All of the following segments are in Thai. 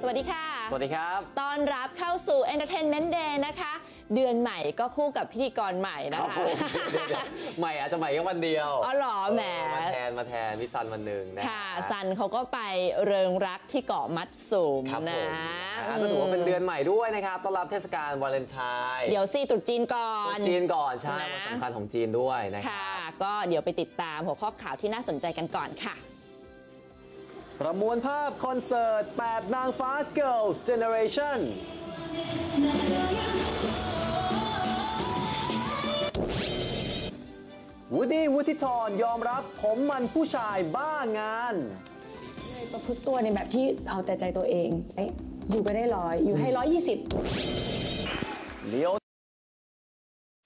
สวัสดีค่ะ สวัสดีครับต้อนรับเข้าสู่ Entertainment Day นะคะ เดือนใหม่ก็คู่กับพิธีกรใหม่นะครับคะผมใหม่อาจจะใหม่แค่วันเดียว อ๋อเหรอแหมเออมาแทนมาแทนพี่ซันวันหนึ่งนะค่ะซันเขาก็ไปเริงรักที่เกาะมัดสูมครับผนะมนะก็ถือว่าเป็นเดือนใหม่ด้วยนะครับต้อนรับเทศกาลวาเลนไทน์เดี๋ยวซีตรุษจีนก่อนจีนก่อนใช่นะวันสำคัญของจีนด้วยนะคค่ะรับก็เดี๋ยวไปติดตามหัวข้อข่าวที่น่าสนใจกันก่อนค่ะ ประมวลภาพคอนเสิร์ต 8 นางฟ้า Girls Generation วูดดี้วุฒิธรยอมรับผมมันผู้ชายบ้างานประพฤติตัวในแบบที่เอาแต่ใจตัวเองเอ้ยอยู่ไปได้ร้อยอยู่ให้ร้อยยี่สิบเลียว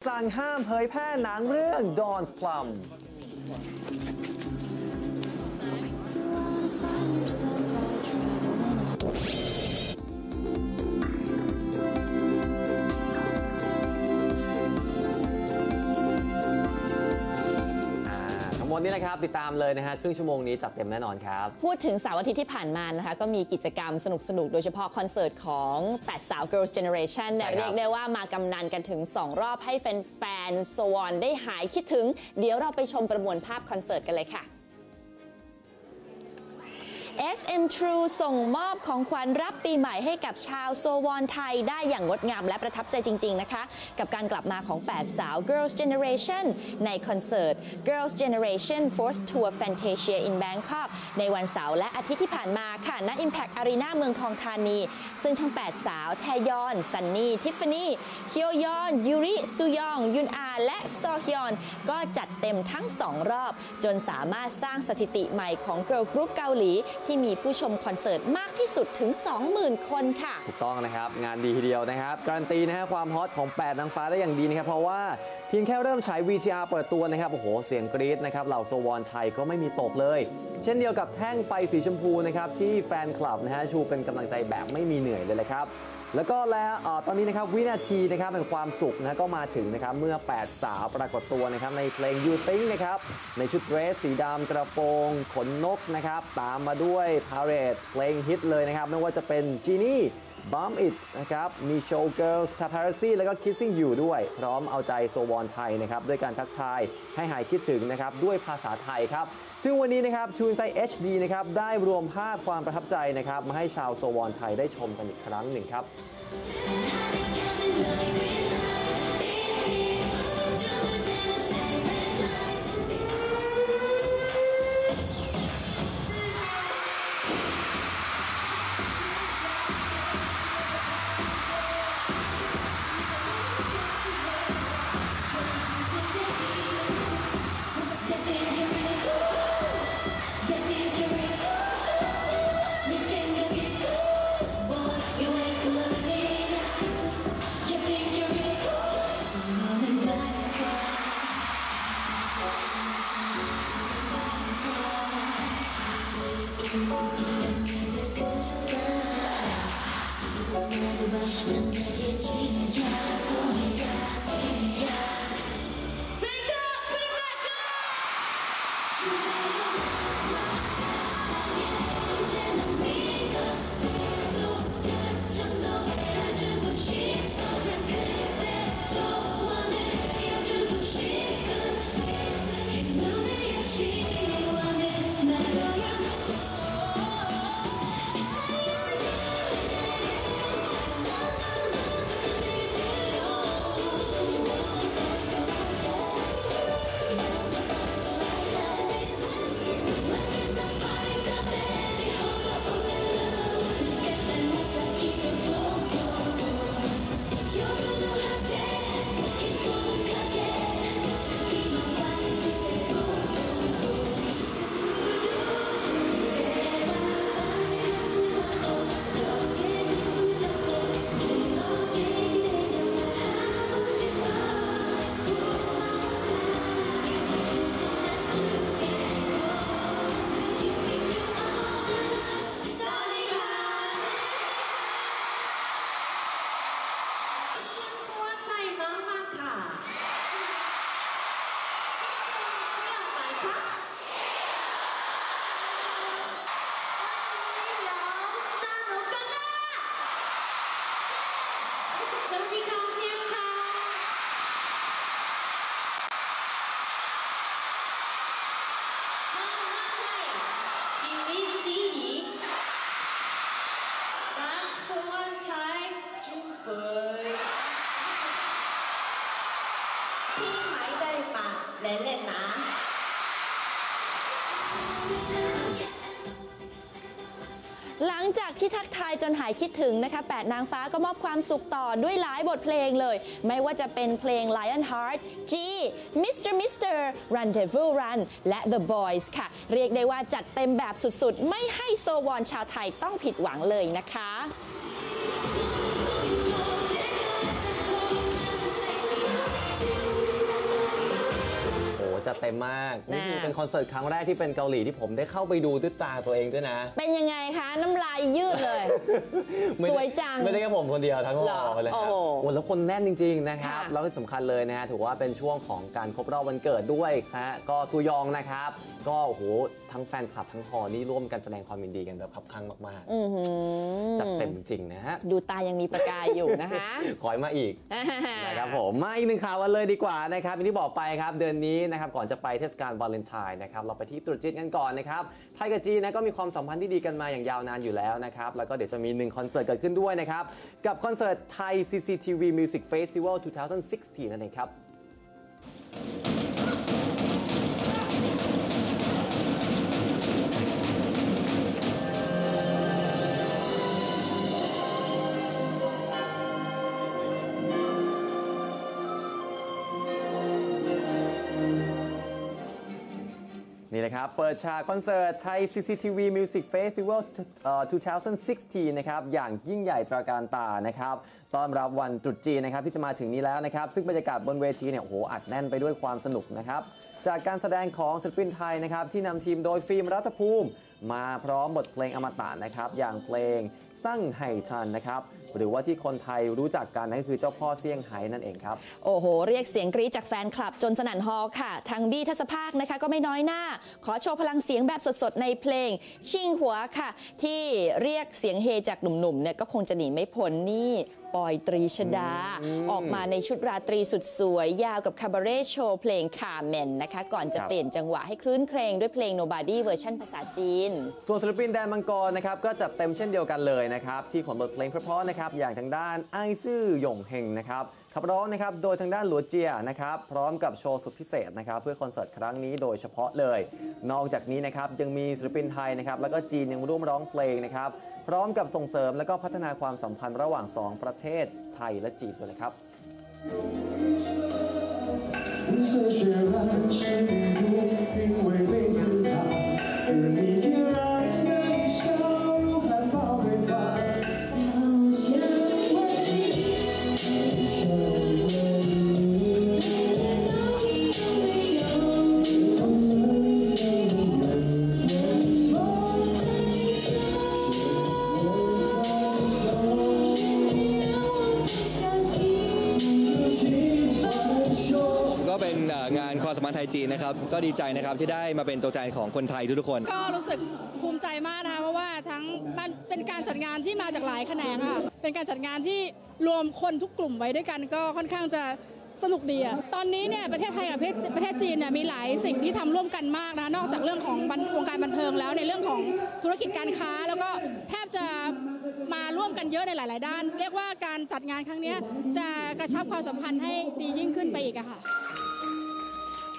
สั่งห้ามเผยแพร่หนังเรื่อง Dawn's Plum ทั้งหมดนี้นะครับติดตามเลยนะฮะครึ่งชั่วโมงนี้จัดเต็มแน่นอนครับ พูดถึงเสาร์อาทิตย์ที่ผ่านมานะคะ ก็มีกิจกรรมสนุกๆ โดยเฉพาะคอนเสิร์ตของ 8 สาว Girls Generation เนี่ยใช่ครับ เรียกได้ว่ามากำนันกันถึง 2 รอบให้แฟนๆโซวอนได้หายคิดถึง เดี๋ยวเราไปชมประมวลภาพคอนเสิร์ตกันเลยค่ะ SM True ส่งมอบของขวัญรับปีใหม่ให้กับชาวโซวอนไทยได้อย่างงดงามและประทับใจจริง ๆ นะคะ กับการกลับมาของ 8 สาว Girls Generation ในคอนเสิร์ต Girls Generation Fourth Tour Fantasia in Bangkok ในวันเสาร์และอาทิตย์ที่ผ่านมาค่ะณ Impact Arena เมืองทองธานี ซึ่งทั้ง 8 สาว แทยอน ซันนี่ ทิฟฟานี่ฮิโอยอน ยูริ ซูยอง ยุนอา และซอฮยอน ก็จัดเต็มทั้ง 2 รอบ จนสามารถสร้างสถิติใหม่ของเกิร์ลกรุ๊ปเกาหลีที่มีผู้ชมคอนเสิร์ตมากที่สุดถึง 20,000 คนค่ะ ถูกต้องนะครับ งานดีทีเดียวนะครับ การันตีนะฮะความฮอตของ 8 นางฟ้าได้อย่างดีนะครับ เพราะว่าเพียงแค่เริ่มฉาย VTR เปิดตัวนะครับ โอ้โห เสียงกรี๊ดนะครับ เหล่าโซวอนไทยก็ไม่มีตกเลย เช่นเดียวกับแท่งไฟสีชมพูนะครับที่แฟนคลับนะฮะชูเป็นกำลังใจแบบไม่มีเหนื่อยเลยเลยครับ แล้วก็แล้วตอนนี้นะครับวินาทีนะครับแห่งความสุขนะก็มาถึงนะครับเมื่อ 8 สาวปรากฏตัวนะครับในเพลง You Think นะครับในชุดเดรสสีดำกระโปรงขนนกนะครับตามมาด้วย Parade เพลงฮิตเลยนะครับไม่ว่าจะเป็น Genie Bump It นะครับมี Show Girls Paparazzi แล้วก็ Kissing You ด้วย พร้อมเอาใจโซวอนไทยนะครับด้วยการทักทายให้หายคิดถึงนะครับด้วยภาษาไทยครับ ซึ่งวันนี้นะครับชูนไซ HD นะครับได้รวมภาพความประทับใจนะครับมาให้ชาวโซวอนไทยได้ชมกันอีกครั้งหนึ่งครับ「งจากที่ทักทายจนหายคิดถึงนะคะแปดนางฟ้าก็มอบความสุขต่อด้วยหลายบทเพลงเลย ไม่ว่าจะเป็นเพลง Lionheart G Mr. Mr. Rendezvous Run และ The Boys ค่ะ เรียกได้ว่าจัดเต็มแบบสุดๆ ไม่ให้โซวอนชาวไทยต้องผิดหวังเลยนะคะ จัดเต็มมาก นี่คือน่ะเป็นคอนเสิร์ตครั้งแรกที่เป็นเกาหลีที่ผมได้เข้าไปดูด้วยตาตัวเองด้วยนะ เป็นยังไงคะ น้ำลายยืดเลยไม่สได้วยจัง ไม่ได้แค่ผมคนเดียวทั้งหเหรออเลยครับโอ้โหโอ้แล้วคนแน่นจริง ๆ นะครับค่ะแล้วก็สำคัญเลยนะฮะถือว่าเป็นช่วงของการครบรอบวันเกิดด้วยนะฮะก็ซูยองนะครับ ก็โอ้โห ทั้งแฟนคลับทั้งฮอนี่ร่วมกันแสดงความยินดีกันแบบคับคั่งมากอื้อหือๆจัดเต็มจริงๆนะฮะ ดูตายังมีประกายอยู่นะคะ ขอให้มาอีก นะครับผมมาอีกหนึ่งข่าวกันเลยดีกว่านะครับอย่างที่บอกไปครับเดือนนี้นะครับก่อนจะไปเทศกาลวาเลนไทน์นะครับเราไปที่ตรุษจีนกันก่อนนะครับไทยกับจีนนะก็มีความสัมพันธ์ที่ดีกันมาอย่างยาวนานอยู่แล้วนะครับแล้วก็เดี๋ยวจะมีหนึ่งคอนเสิร์ตเกิดขึ้นด้วยนะครับกับคอนเสิร์ตไทย CCTV Music Festival 2016นั่นเองครับ นี่เลยครับ เปิดฉากคอนเสิร์ตไทย CCTV Music Festival 2016 นะครับ อย่างยิ่งใหญ่ตราการตานะครับต้อนรับวันตรุษจีนนะครับ ที่จะมาถึงนี้แล้วนะครับ ซึ่งบรรยากาศบนเวทีเนี่ยโอ้โหอัดแน่นไปด้วยความสนุกนะครับ จากการแสดงของศิลปินไทยนะครับ ที่นำทีมโดยฟิล์มรัฐภูมิ มาพร้อมบทเพลงอมตะนะครับ อย่างเพลง สั่งไห่ชันนะครับหรือว่าที่คนไทยรู้จักกันนั่นคือเจ้าพ่อเซี่ยงไฮ้นั่นเองครับ โอ้โห เรียกเสียงกรี๊ดจากแฟนคลับจนสนั่นฮอลค่ะ ทางบี้ทัศภาคนะคะก็ไม่น้อยหน้า ขอโชว์พลังเสียงแบบสดๆ ในเพลง ชิงหัวค่ะ ที่เรียกเสียงเฮจากหนุ่มๆเนี่ยก็คงจะหนีไม่พ้นนี่ ปอยตรีชดา ออกมาในชุดราตรีสุดสวย ยาวกับคาบาเร่โชว์เพลงคาเมนนะคะ ก่อนจะครับเปลี่ยนจังหวะให้คลื่นเครงด้วยเพลง Nobody เวอร์ชันภาษาจีน ส่วนศิลปินแดนมังกรนะครับก็จัดเต็มเช่นเดียวกันเลยนะครับ ที่ขนบทเพลงเพราะๆนะครับ อย่างทางด้านไอซื่อหยงเฮงนะครับขับร้องนะครับโดยทางด้านหลัวเจียนะครับพร้อมกับโชว์สุดพิเศษนะครับเพื่อคอนเสิร์ตครั้งนี้โดยเฉพาะเลย นอกจากนี้นะครับยังมีศิลปินไทยนะครับแล้วก็จีนยังร่วมร้องเพลงนะครับ พร้อมกับส่งเสริมและก็พัฒนาความสัมพันธ์ระหว่าง 2 ประเทศไทยและจีนด้วยนะครับ 红色血染是云雾，因为被自残，而你 จีนนะครับ ก็ดีใจนะครับที่ได้มาเป็นตัวแทนของคนไทยทุกๆคน ก็รู้สึกภูมิใจมากนะคะเพราะว่าทั้งมันเป็นการจัดงานที่มาจากหลายแขนงค่ะ เป็นการจัดงานที่รวมคนทุกกลุ่มไว้ด้วยกัน ก็ค่อนข้างจะสนุกดีอะตอนนี้เนี่ยประเทศไทยกับประเทศประเทศจีนเนี่ยมีหลายสิ่งที่ทำร่วมกันมากนะ นอกจากเรื่องของวงการบันเทิงแล้วในเรื่องของธุรกิจการค้า แล้วก็แทบจะมาร่วมกันเยอะในหลาย ๆ ด้าน เรียกว่าการจัดงานครั้งนี้จะกระชับความสัมพันธ์ให้ดียิ่งขึ้นไปอีกอะค่ะ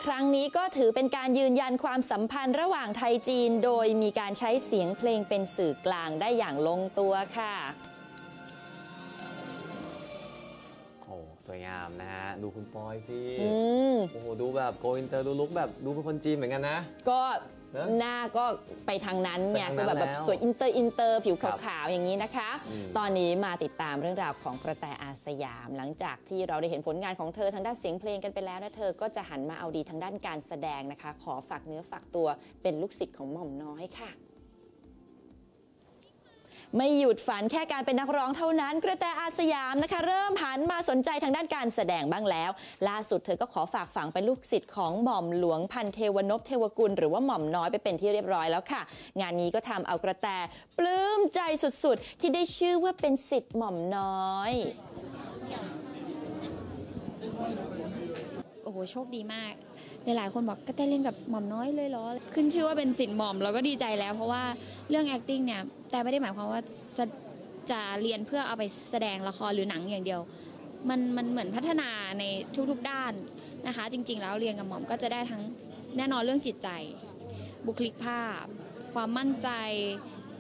ครั้งนี้ก็ถือเป็นการยืนยันความสัมพันธ์ระหว่างไทยจีน โดยมีการใช้เสียงเพลงเป็นสื่อกลางได้อย่างลงตัวค่ะ โอ้สวยงามนะฮะ ดูคุณปอยสิ อืม โอ้โห ดูแบบโกอินเตอร์ดูลุกแบบดูเป็นคนจีนเหมือนกันนะ ก็เนอะหน้าก็ไปทางนั้นไงไปทางนั้นคือแบบแบบแล้วสวยอินเตอร์อินเตอร์ผิวครัขาบวๆอย่างนี้นะคะอืมตอนนี้มาติดตามเรื่องราวของกระแตอาสยาม หลังจากที่เราได้เห็นผลงานของเธอทางด้านเสียงเพลงกันไปแล้วนะเธอก็จะหันมาเอาดีทางด้านการแสดงนะคะ ขอฝากเนื้อฝากตัวเป็นลูกศิษย์ของหม่อมน้อยค่ะ ไม่หยุดฝันแค่การเป็นนักร้องเท่านั้น กระแตอาสยามนะคะ เริ่มหันมาสนใจทางด้านการแสดงบ้างแล้ว ล่าสุดเธอก็ขอฝากฝังเป็นลูกศิษย์ของหม่อมหลวงพันเทวนพเทวกุล หรือว่าหม่อมน้อยไปเป็นที่เรียบร้อยแล้วค่ะ งานนี้ก็ทำเอากระแตปลื้มใจสุดๆ ที่ได้ชื่อว่าเป็นศิษย์หม่อมน้อยโอ้โหโชคดีมาก หลายๆ คนบอกก็แต่เล่นกับหม่อมน้อยเลยเหรอ ขึ้นชื่อว่าเป็นสิทธิ์หม่อมเราก็ดีใจแล้ว เพราะว่าเรื่อง acting เนี่ย แต่ไม่ได้หมายความว่าจะเรียนเพื่อเอาไปแสดงละครหรือหนังอย่างเดียว มันมันเหมือนพัฒนาในทุกๆด้านนะคะ จริง ๆ แล้วเรียนกับหมอมก็จะได้ทั้งแน่นอนเรื่องจิตใจ บุคลิกภาพ ความมั่นใจ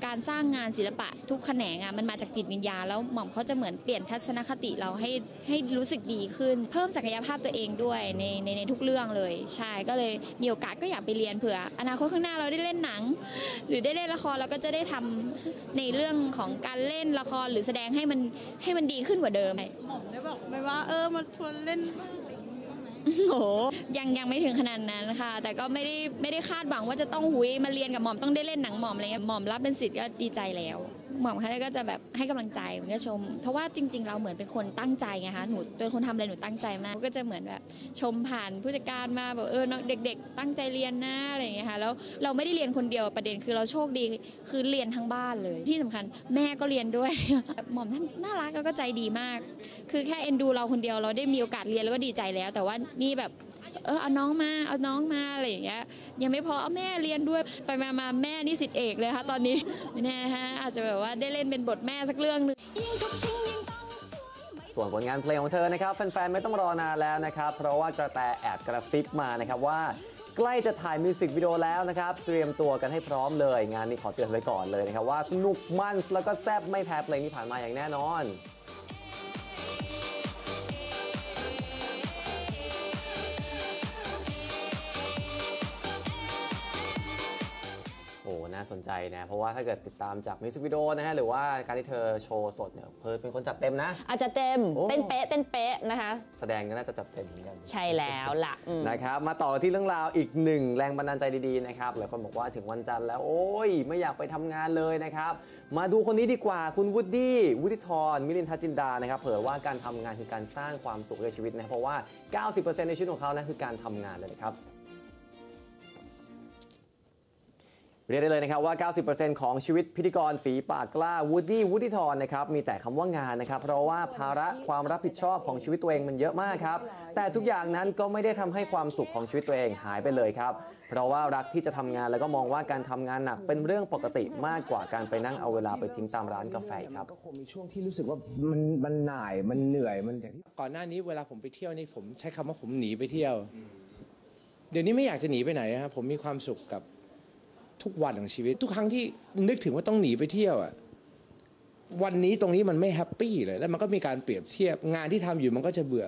การสร้างงานศิลปะทุกแขนงอะมันมาจากจิตวิญญาณแล้วหม่อมเขาจะเหมือนเปลี่ยนทัศนคติเราให้ให้รู้สึกดีขึ้น เพิ่มศักยภาพตัวเองด้วยในในในทุกเรื่องเลย ใช่ก็เลยมีโอกาสก็อยากไปเรียนเผื่อ อนาคตข้างหน้าเราได้เล่นหนัง หรือได้เล่นละครเราก็จะได้ทำในเรื่องของการเล่นละครหรือแสดงให้มันให้มันดีขึ้นกว่าเดิมหม่อมได้บอกไหมว่าเออมาชวนเล่นบ้าง โหยังยังไม่ถึงขนาดนั้นค่ะ แต่ก็ไม่ได้ไม่ได้คาดหวังว่าจะต้องหุยมาเรียนกับหม่อมต้องได้เล่นหนังหม่อมอะไรเงี้ยหม่อมรับเป็นสิทธิ์ก็ดีใจแล้ว หม่อมเขาก็จะแบบให้กำลังใจเหมือนก็ชม เพราะว่าจริง ๆ เราเหมือนเป็นคนตั้งใจไงคะหนูเป็นคนทำอะไรหนูตั้งใจมากก็จะเหมือนแบบชมผ่านผู้จัดการมาแบบเออน้องเด็ก ๆ ตั้งใจเรียนนะอะไรอย่างเงี้ยค่ะแล้วเราไม่ได้เรียนคนเดียวประเด็นคือเราโชคดีคือเรียนทั้งบ้านเลย ที่สำคัญแม่ก็เรียนด้วย หม่อมท่านน่ารักแล้วก็ใจดีมาก คือแค่เอ็นดูเราคนเดียวเราได้มีโอกาสเรียนแล้วก็ดีใจแล้ว แต่ว่านี่แบบ เออเอาน้องมาเอาน้องมาอะไรอย่างเงี้ยยังไม่พอเอาแม่เรียนด้วยไปมามาแม่นี่สิทธิเอกเลยค่ะตอนนี้ไม่แน่ฮะอาจจะแบบว่าได้เล่นเป็นบทแม่สักเรื่องหนึงส่วนผลงานเพลงของเธอนะครับแฟนๆไม่ต้องรอนานแล้วนะครับ เพราะว่ากระแตแอบกระซิบมานะครับว่าใกล้จะถ่ายมิวสิกวิดีโอแล้วนะครับ เตรียมตัวกันให้พร้อมเลย งานนี้ขอเตือนไว้ก่อนเลยนะครับ ว่าสนุกมันแล้วก็แซ่บไม่แพ้เพลงที่ผ่านมาอย่างแน่นอน สนใจนะ เพราะว่าถ้าเกิดติดตามจากมิวสิกวิดีโอนะฮะหรือว่าการที่เธอโชว์สดเนี่ยเพิร์ดเป็นคนจัดเต็มนะ อาจจะเต็มโอ้ เต้นเป๊ะเต้นเป๊ะนะคะ แสดงก็น่าจะจัดเต็มเหมือนกัน ใช่แล้วล่ะอืม นะครับมาต่อที่เรื่องราวอีกหนึ่งแรงบันดาลใจดีๆนะครับหลายคนบอกว่าถึงวันจันทร์แล้วโอ้ยไม่อยากไปทำงานเลยนะครับ มาดูคนนี้ดีกว่าคุณวูดดี้วุฒิธรมิลินทจินดานะครับเผยว่าการทำงานคือการสร้างความสุขในชีวิตนะเพราะว่า 90%ในชีวิตของเขานะคือการทำงานเลยนะครับ เรียกได้เลยนะครับว่า 90%ของชีวิตพิธีกรฝีปากกล้าวูดดี้วูดดี้ทอนนะครับมีแต่คำว่างานนะครับ เพราะว่าภาระความรับผิดชอบของชีวิตตัวเองมันเยอะมากครับ แต่ทุกอย่างนั้นก็ไม่ได้ทำให้ความสุขของชีวิตตัวเองหายไปเลยครับ เพราะว่ารักที่จะทำงานแล้วก็มองว่าการทำงานหนักเป็นเรื่องปกติมากกว่าการไปนั่งเอาเวลาไปทิ้งตามร้านกาแฟครับ ก็คงมีช่วงที่รู้สึกว่ามันมันหน่ายมันเหนื่อยมันอย่างที่ก่อนหน้านี้เวลาผมไปเที่ยวนี่ผมใช้คำว่าผมหนีไปเที่ยว เดี๋ยวนี้ไม่อยากจะหนีไปไหนครับผมมีความสุขกับ ทุกวันของชีวิต ทุกครั้งที่นึกถึงว่าต้องหนีไปเที่ยวอะวันนี้ตรงนี้มันไม่แฮปปี้เลย แล้วมันก็มีการเปรียบเทียบงานที่ทำอยู่มันก็จะเบื่อ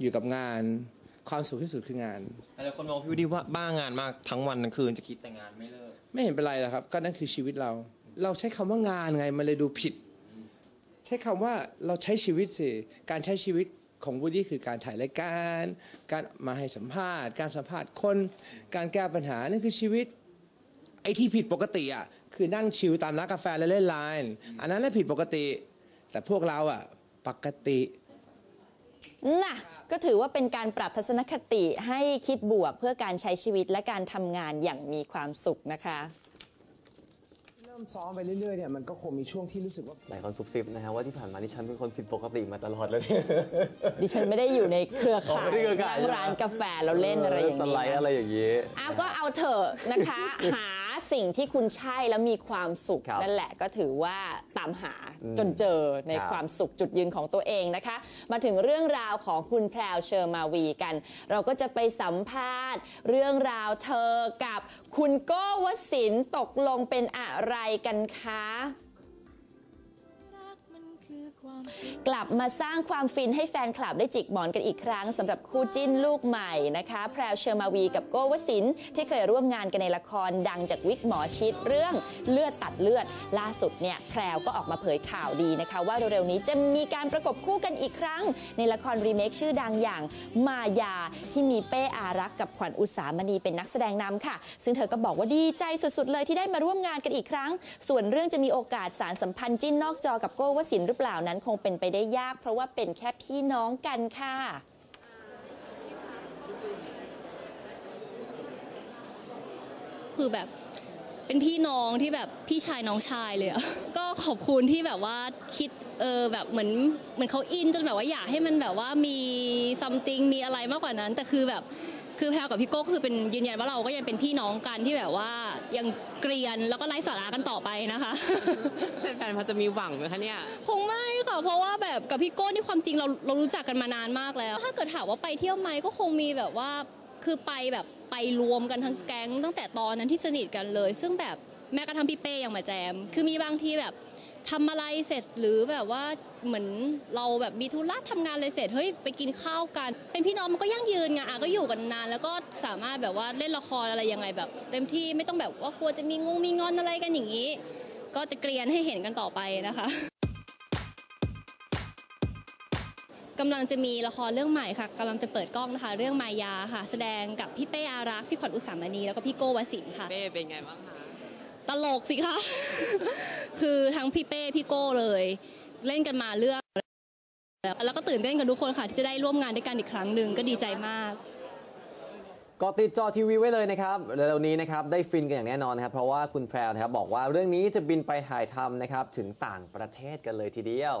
อยู่กับงานความสุขที่สุดคืองานหลายคนมองพี่วูดดี้ว่าบ้างานมากทั้งวันทั้งคืนจะคิดแต่งานไม่เลิกไม่เห็นเป็นไรหรอกครับ ก็นั่นคือชีวิตเรา เราใช้คำว่างานไงมันเลยดูผิด ใช้คำว่าเราใช้ชีวิตสิการใช้ชีวิตของวูดดี้คือการถ่ายรายการ การมาให้สัมภาษณ์ การสัมภาษณ์คน การแก้ปัญหานั่นคือชีวิตไอ้ที่ผิดปกติอะคือนั่งชิลตามร้านกาแฟแล้วเล่นไลน์อันนั้นแหละผิดปกติ แต่พวกเราอะปกติน่ะก็ถือว่าเป็นการปรับทัศนคติให้คิดบวกเพื่อการใช้ชีวิตและการทำงานอย่างมีความสุขนะคะเริ่มซ้อมไปเรื่อยๆเนี่ยมันก็คงมีช่วงที่รู้สึกว่าหลายคนซุบซิบนะฮะว่าที่ผ่านมานี่ฉันเป็นคนผิดปกติมาตลอดเลยเนี่ยดิฉันไม่ได้อยู่ในเครืออ๋อข่าไม่ยได้เครือข่ายนั่งร้านกาแฟแล้วเล่นอะไรอย่างสนี้ไลด์นะอะไรอย่างนี้อ้าวก็เอาเถอะนะคะหา สิ่งที่คุณใช่แล้วมีความสุขครับนั่นแหละก็ถือว่าตามหาอืมจนเจอในครับ ความสุขจุดยืนของตัวเองนะคะ มาถึงเรื่องราวของคุณแพรวเชอร์มาวีกัน เราก็จะไปสัมภาษณ์ เรื่องราวเธอกับคุณโก้วสินทร์ตกลงเป็นอะไรกันคะ กลับมาสร้างความฟินให้แฟนคลับได้จิกหมอนกันอีกครั้งสำหรับคู่จิ้นลูกใหม่นะคะ แพรวเชอร์มาวีกับโกวสินทร์ที่เคยร่วมงานกันในละครดังจากวิกหมอชิดเรื่องเลือดตัดเลือด ล่าสุดเนี่ยแพรวก็ออกมาเผยข่าวดีนะคะ ว่าเร็วๆนี้จะมีการประกบคู่กันอีกครั้ง ในละครรีเมคชื่อดังอย่างมายาที่มีเป้อารักษ์กับขวัญอุสามณีเป็นนักแสดงนำค่ะ ซึ่งเธอก็บอกว่าดีใจสุดๆ เลยที่ได้มาร่วมงานกันอีกครั้ง ส่วนเรื่องจะมีโอกาสสารสัมพันธ์จิ้นนอกจอกับโกวสินทร์หรือเปล่านั้นงเป็นไปได้ยาก เพราะว่าเป็นแค่พี่น้องกันค่ะคือแบบเป็นพี่น้องที่แบบพี่ชายน้องชายเลยอะ ก็ขอบคุณที่แบบว่าคิดเออแบบเหมือนเหมือนเขาอินจนแบบว่าอยากให้มันแบบว่ามีซัมติงมีอะไรมากกว่านั้น แต่คือแบบ คือแพลกับพี่โก้คือเป็นยืนยันว่าเราก็ยังเป็นพี่น้องกันที่แบบว่ายังเกรียนแล้วก็ไร้สาระกันต่อไปนะคะแฟนๆพอจะมีหวังไหมคะเนี่ยคงไม่ค่ะเพราะว่าแบบกับพี่โก้นี่ความจริงเราเรารู้จักกันมานานมากแล้ว ถ้าเกิดถามว่าไปเที่ยวไหมก็คงมีแบบว่าคือไปแบบไปรวมกันทั้งแก๊งตั้งแต่ตอนนั้นที่สนิทกันเลย ซึ่งแบบแม้กระทั่งพี่เป้ยังมาแจม คือมีบางทีแบบ ทำอะไรเสร็จหรือแบบว่าเหมือนเราแบบมีธุระทำงานเลยเสร็จเฮ้ยไปกินข้าวกัน เป็นพี่น้องมันก็ยั่งยืนไงอะก็อยู่กันนาน แล้วก็สามารถแบบว่าเล่นละครอะไรยังไงแบบ เต็มที่ไม่ต้องแบบว่ากลัวจะมีงงมีงอนอะไรกันอย่างนี้ ก็จะเกรียนให้เห็นกันต่อไปนะคะกำลังจะมีละครเรื่องใหม่ค่ะกำลังจะเปิดกล้องนะคะ เรื่องมายาค่ะ แสดงกับพี่เป้อารักษ์พี่ขวัญอุสามณีแล้วก็พี่โก้วสินทร์ค่ะเป้เป็นไงบ้างคะ ตลกสิคะ คือทั้งพี่เป้พี่โก้เลย เล่นกันมาเรื่องแล้วก็ตื่นเต้นกันทุกคนค่ะ ที่จะได้ร่วมงานด้วยกันอีกครั้งหนึ่งก็ดีใจมากก็ติดจอทีวีไว้เลยนะครับเร็วๆนี้นะครับได้ฟินกันอย่างแน่นอนนะครับ เพราะว่าคุณแพรวนะครับบอกว่าเรื่องนี้จะบินไปถ่ายทำนะครับถึงต่างประเทศกันเลยทีเดียว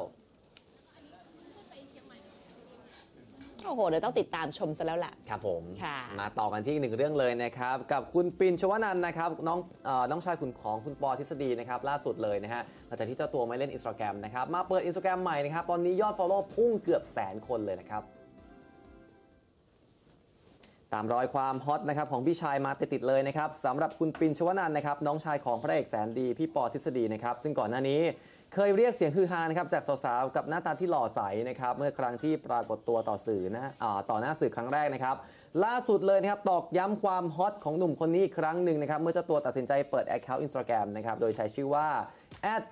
โอ้โหเดี๋ยวต้องติดตามชมซะแล้วล่ะ ครับผม ค่ะ มาต่อกันที่อีกหนึ่งเรื่องเลยนะครับ กับคุณปินชวนันท์นะครับน้องเออน้องชายคุณของคุณปอทฤษฎีนะครับล่าสุดเลยนะฮะหลังจากที่เจ้าตัวไม่เล่นอินสตาแกรมนะครับมาเปิดอินสตาแกรมใหม่นะครับตอนนี้ยอด Follow พุ่งเกือบแสนคนเลยนะครับ ตามรอยความฮอตนะครับของพี่ชายมาติดๆเลยนะครับสำหรับคุณปินชวนันท์นะครับน้องชายของพระเอกแสนดีพี่ปอทฤษฎีนะครับซึ่งก่อนหน้านี้ เคยเรียกเสียงฮือฮานะครับจากสาวๆกับหน้าตาที่หล่อใสนะครับเมื่อครั้งที่ปรากฏตัวต่อสื่อนะอ่าต่อหน้าสื่อครั้งแรกนะครับล่าสุดเลยนะครับตอกย้ำความฮอตของหนุ่มคนนี้อีกครั้งหนึ่งนะครับเมื่อเจ้าตัวตัดสินใจเปิด Account Instagram นะครับโดยใช้ชื่อว่า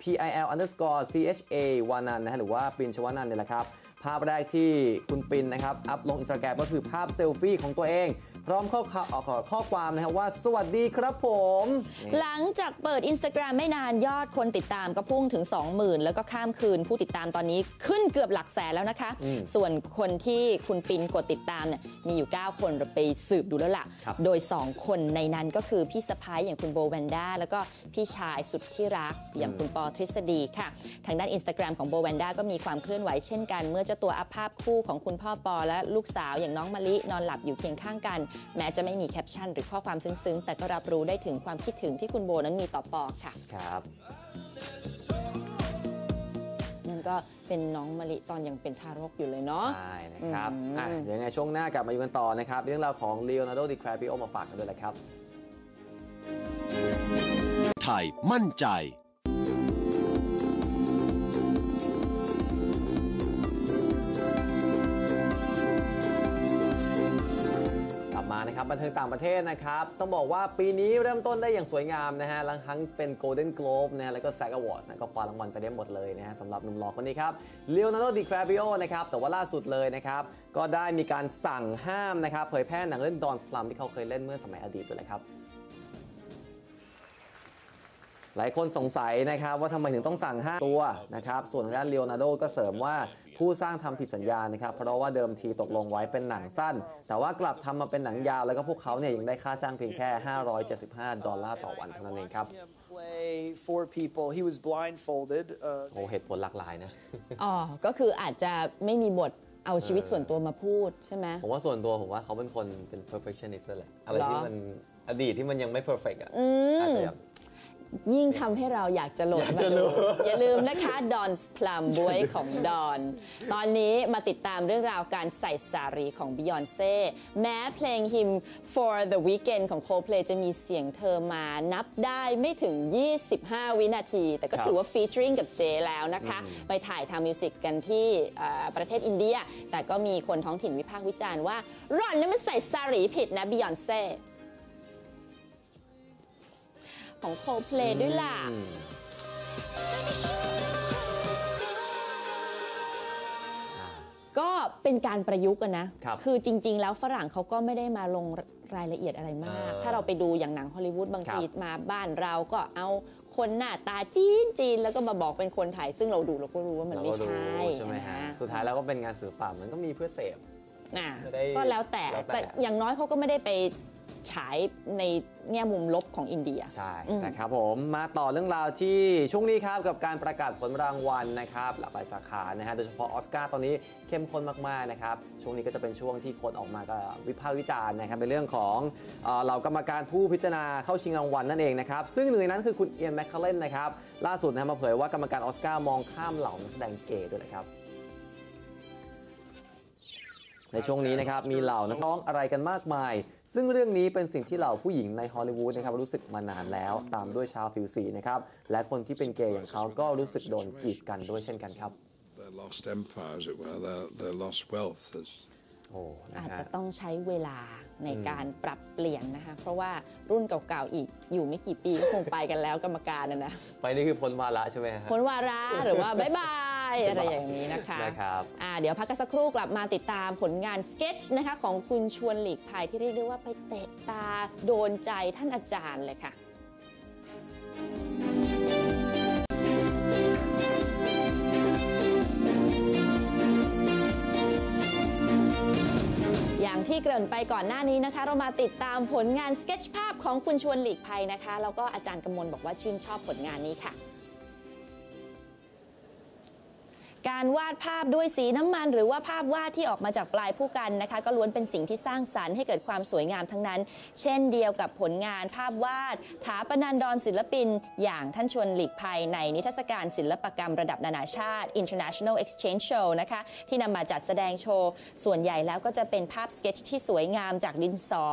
@pil_cha วานันนะฮะหรือว่าปินชวนันเนี่ยแหละครับ ภาพแรกที่คุณปินนะครับอัพลงอินสตาแกรมก็คือภาพเซลฟี่ของตัวเอง พร้อมข้อความขอข้อความนะครับว่าสวัสดีครับผมนี่หลังจากเปิด Instagram ไม่นานยอดคนติดตามก็พุ่งถึง 20,000 แล้วก็ข้ามคืนผู้ติดตามตอนนี้ขึ้นเกือบหลักแสนแล้วนะคะอืมส่วนคนที่คุณปินกดติดตามเนี่ยมีอยู่ 9 คนเราไปสืบดูแล้วล่ะครับโดย 2 คนในนั้นก็คือพี่สะพ้ายอย่างคุณโบแวนด้าแล้วก็พี่ชายสุดที่รักอย่างคุณปอทฤษฎีค่ะ ทางด้าน Instagram ของโบแวนด้าก็มีความเคลื่อนไหวเช่นกันเมื่อเจ้าตัวอัพภาพคู่ของคุณพ่อปอและลูกสาวอย่างน้องมะลินอนหลับอยู่เคียงข้างกัน แม้จะไม่มีแคปชั่นหรือข้อความซึ้งๆ แต่ก็รับรู้ได้ถึงความคิดถึงที่คุณโบนั้นมีต่อปอค่ะ ครับนั่นก็เป็นน้องมะลิตอนยังเป็นทารกอยู่เลยเนาะใช่นะครับอืมอะเดี๋ยวยังไงช่วงหน้ากลับมาอยู่กันต่อนะครับ เรื่องราวของ Leonardo DiCaprio มาฝากกันด้วยแหละครับ ไทยมั่นใจ ครับบันเทิงต่างประเทศนะครับ ต้องบอกว่าปีนี้เริ่มต้นได้อย่างสวยงามนะฮะทั้งทั้งเป็น Golden Globe นะฮะแล้วก็ SAG Awards นะก็คว้ารางวัลไปได้หมดเลยนะฮะสำหรับหนุ่มหล่อคนนี้ครับ Leonardo DiCaprio นะครับแต่ว่าล่าสุดเลยนะครับ ก็ได้มีการสั่งห้ามนะครับเผยแพร่หนังเรื่อง Don's Plum ที่เขาเคยเล่นเมื่อสมัยอดีตด้วยแหละครับหลายคนสงสัยนะครับว่าทำไมถึงต้องสั่งห้าตัวนะครับส่วนทางด้านเลโอนาร์โดก็เสริมว่า ผู้สร้างทำผิดสัญญานะครับ เพราะว่าเดิมทีตกลงไว้เป็นหนังสั้น แต่ว่ากลับทำมาเป็นหนังยาว แล้วก็พวกเขาเนี่ยยังได้ค่าจ้างเพียงแค่ 575 ดอลลาร์ต่อวันเท่านั้นเองครับ play four people. He was blindfolded. Uh, โอ้เหตุผลหลากหลายนะ อ๋อ ก็คืออาจจะไม่มีบทเอาชีวิตส่วนตัวมาพูดใช่ไหมผมว่าส่วนตัวผมว่าเขาเป็นคนเป็น perfectionist แหละอะไรที่เหรอมันอดีตที่มันยังไม่ perfect อะอืมอาจจะแบบ ยิ่งทำให้เราอยากจะโหลดอยากมาจะดูรู้อย่าลืมนะคะ Don's Plum บวยของดอน ตอนนี้มาติดตามเรื่องราวการใส่สารีของ Beyonce แม้เพลง Him for the Weekend ของ Coldplay จะมีเสียงเธอมานับได้ไม่ถึง 25 วินาที แต่ก็ครับ ถือว่าฟีเจอริงกับเจแล้วนะคะ ไปถ่ายทำมิวสิกกันที่เอ่อประเทศอินเดีย แต่ก็มีคนท้องถิ่นวิพากษ์วิจารณ์ว่าร่อนนี่มันใส่สารีผิดนะ Beyonce ของ Coldplay ด้วยล่ะ ก็เป็นการประยุกต์อะนะ ครับอจริง ๆ แล้วฝรั่งเขาก็ไม่ได้มาลงรายละเอียดอะไรมาก เออถ้าเราไปดูอย่างหนังฮอลลีวูดบางครับทีมาบ้านเราก็เอาคนหน้าตาจีนจีนแล้วก็มาบอกเป็นคนไทย ซึ่งเราดูเราก็รู้ว่ามันเราไม่ก็รู้ใช่ใช่ไหมฮะนะสุดท้ายแล้วก็เป็นงานศิลปะมันก็มีเพื่อเสพ น่ะไม่ได้ก็แล้วแต่แล้วแต่แต่อย่างน้อยเขาก็ไม่ได้ไป ฉายในแง่มุมลบของอินเดีย ใช่อืมนะครับผมมาต่อเรื่องราวที่ช่วงนี้ครับกับการประกาศผลรางวัลนะครับหลากหลายสาขานะฮะโดยเฉพาะออสการ์ตอนนี้เข้มข้นมากๆนะครับช่วงนี้ก็จะเป็นช่วงที่คนออกมาก็วิพากษ์วิจารณ์นะครับในเรื่องของเอ่อเหล่ากรรมการผู้พิจารณาเข้าชิงรางวัลนั่นเองนะครับซึ่งหนึ่งในนั้นคือคุณเอียนแมคคาเลนนะครับล่าสุดนะฮะมาเผยว่ากรรมการออสการ์มองข้ามเหล่านักแสดงเกย์ด้วยนะครับในช่วงนี้นะครับมีเหล่านักร้องอะไรกันมากมาย ซึ่งเรื่องนี้เป็นสิ่งที่เหล่าผู้หญิงในฮอลลีวูดนะครับรู้สึกมานานแล้ว ตามด้วยชาวผิวสีนะครับและคนที่เป็นเกย์อย่างเขาก็รู้สึกโดนกีดกันด้วยเช่นกันครับ their lost empire, as it were, their, their lost wealth. Has, โอ้นะอาจฮะจะต้องใช้เวลาในอืมการปรับเปลี่ยนนะคะ เพราะว่ารุ่นเก่าๆอีกอยู่ไม่กี่ปีก็คงไปกันแล้วกรรมการนะนะ ไปนี่คือพ้นวาระใช่ไหมฮะพ้นวาระหรือว่าบายบาย อะไรอย่างนี้นะคะนะครับอ่าเดี๋ยวพักกันสักครู่กลับมาติดตามผลงานสเก็ตชนะคะของคุณชวนหลีกภัยที่เรียกได้ว่าไปเตะตาโดนใจท่านอาจารย์เลยค่ะอย่างที่เกริ่นไปก่อนหน้านี้นะคะ เรามาติดตามผลงานสเก็ตชภาพของคุณชวนหลีกภัยนะคะ แล้วก็อาจารย์กำมลบอกว่าชื่นชอบผลงานนี้ค่ะ การวาดภาพด้วยสีน้ำมัน หรือว่าภาพวาดที่ออกมาจากปลายผู้กันนะคะ ก็ล้วนเป็นสิ่งที่สร้างสรรค์ให้เกิดความสวยงามทั้งนั้น เช่นเดียวกับผลงานภาพวาดถาปนันดรศิลปิน อย่างท่านชวนหลีกภัยในนิทรรศการศิลปกรรมระดับนานาชาติ International Exchange Show นะคะที่นำมาจัดแสดงโชว์ ส่วนใหญ่แล้วก็จะเป็นภาพสเก็ตชที่สวยงามจากดินสอ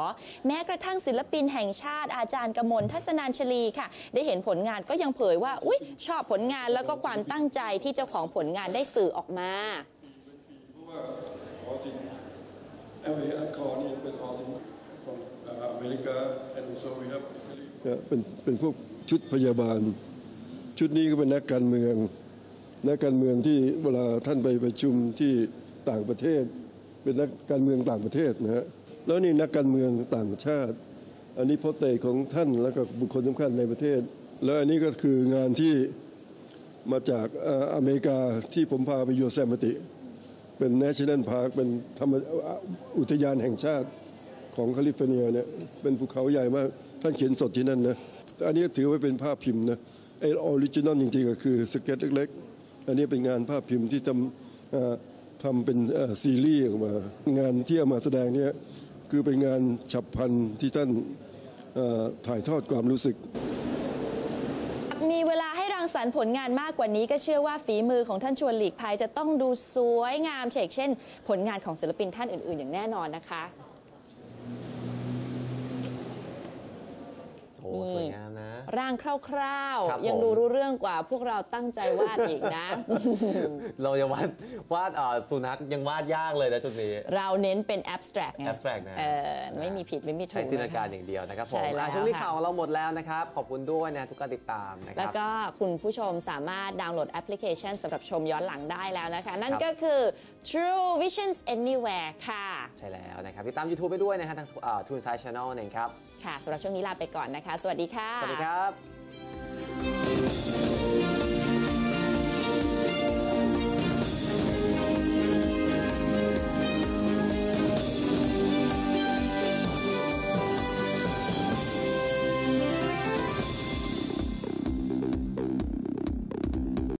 แม้กระทั่งศิลปินแห่งชาติอาจารย์กมลทัศนานชลีค่ะ ได้เห็นผลงานก็ยังเผยว่าอุ๊ยชอบผลงานแล้วก็ความตั้งใจที่เจ้าของผลงานได้สื่อออกมาหอศิลป์เอลเออาคอนี่เป็นหอศิลป์ของอเมริกา and so we have เป็นเป็นพวกชุดพยาบาล ชุดนี้ก็เป็นนักการเมืองนักการเมืองที่เวลาท่านไปประชุมที่ต่างประเทศ เป็นนักการเมืองต่างประเทศนะฮะแล้วนี่นักการเมืองต่างชาติ อันนี้โพสเตของท่านแล้วก็บุคคลสำคัญในประเทศ แล้วอันนี้ก็คืองานที่ มาจากออเมริกาที่ผมพาไปโยเซมิติ เป็น National Park เป็นธรรมอุทยานแห่งชาติของแคลิฟอร์เนียเนี่ยเป็นภูเขาใหญ่มาก ท่านเขียนสดที่นั่นนะอันนี้ถือว่าเป็นภาพพิมพ์นะไอออริจินอลจริงๆก็คือสเก็ตเล็กๆ อันนี้เป็นงานภาพพิมพ์ที่ทำทำเป็นซีรีส์ออกมา งานที่เอามาแสดงเนี่ยคือเป็นงานฉับพลันที่ท่านถ่ายทอดความรู้สึก มีเวลาให้รัง สรรค์ผลงานมากกว่านี้ก็เชื่อว่าฝีมือของท่านชวนหลีกภัยจะต้องดูสวยงามเฉกเช่น ผลงานของศิลปินท่านอื่น ๆ อย่างแน่นอนนะคะ โอ้สวยงามนะ ร่างคร่าวครับๆ ยังผม ดูรู้เรื่องกว่าพวกเราตั้งใจวาดอีกนะ เราจะวาดวาดเอ่อสุนัขยังวาดยากเลยนะจุดนี้ เราเน้นเป็น abstract ไง abstract นะ เออไม่มีผิดไม่มีถูใช้กจินตนาการนะคะอย่างเดียวนะครับผมใช่แล้วอะช่วงนี้ค่ะ ข่าวของเราหมดแล้วนะครับ ขอบคุณด้วยนะทุกการติดตามนะคแล้รัวบก็คุณผู้ชมสามารถดาวน์โหลดแอปพลิเคชันสำหรับชมย้อนหลังได้แล้วนะคะ นั่นครับ ก็คือ True Visions Anywhere ค่ะ ใช่แล้วนะครับ ติดตาม YouTube ไปด้วยนะฮะทางทูนไซด์ช n แนลนะครับ ค่ะสำหรับช่วงนี้ลาไปก่อนนะคะ สวัสดีค่ะ สวัสดีครับ